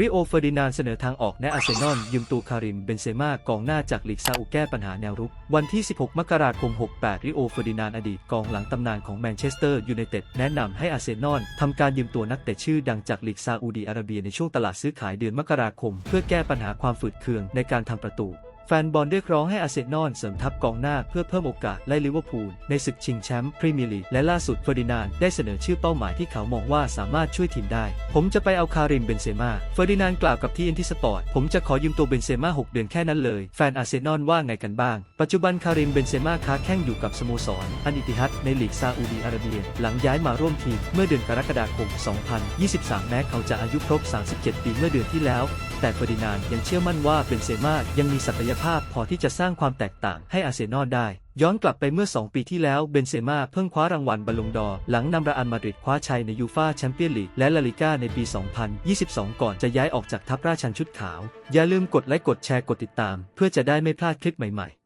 ริโอเฟอร์ดินานเสนอทางออกแนะอาร์เซนอลยืมตัวคาริมเบนเซม่ากองหน้าจากลีกซาอุแก้ปัญหาแนวรุก วันที่ 16 มกราคม 68 ริโอเฟอร์ดินานอดีตกองหลังตำนานของแมนเชสเตอร์ยูไนเต็ดแนะนำให้อาร์เซนอลทำการยืมตัวนักเตะชื่อดังจากลีกซาอุดีอาระเบียในช่วงตลาดซื้อขายเดือนมกราคม เพื่อแก้ปัญหาความฝืดเคืองในการทำประตู แฟนบอลเรียกร้องให้อาเซนอลเสริมทัพกองหน้าเพื่อเพิ่มโอกาสไล่ลิเวอร์พูลในศึกชิงแชมป์พรีเมียร์ลีกและล่าสุดเฟอร์ดินานได้เสนอชื่อเป้าหมายที่เขามองว่าสามารถช่วยทีมได้ ผมจะไปเอาคาริมเบนเซม่าเฟอร์ดินานกล่าวกับที่อินทิสปอร์ตผมจะขอยืมตัวเบนเซม่า6 เดือนแค่นั้นเลย แฟนอาเซนอลว่าไงกันบ้าง ปัจจุบันคาริมเบนเซม่าค้าแข้งอยู่กับสโมสรอันอิติฮัดในลีกซาอุดีอาระเบีย หลังย้ายมาร่วมทีมเมื่อเดือนกรกฎาคม 2023 แม้เขาจะอายุครบ 37 ปีเมื่อเดือนที่แล้ว แต่เฟอร์ดินานยังเชื่อมั่นว่าเบนเซม่ายังมีศักยภาพพอที่จะสร้างความแตกต่างให้อาร์เซนอลได้ ย้อนกลับไปเมื่อ 2 ปีที่แล้วเบนเซม่าเพิ่งคว้ารางวัลบอลลงดอหลังนำรอัลมาดริดคว้าชัยในยูฟาแชมเปี้ยนลีกและลาลิก้าในปี 2022 ก่อนจะย้ายออกจากทัพราชันชุดขาว อย่าลืมกดไลค์กดแชร์กดติดตาม เพื่อจะได้ไม่พลาดคลิปใหม่ๆ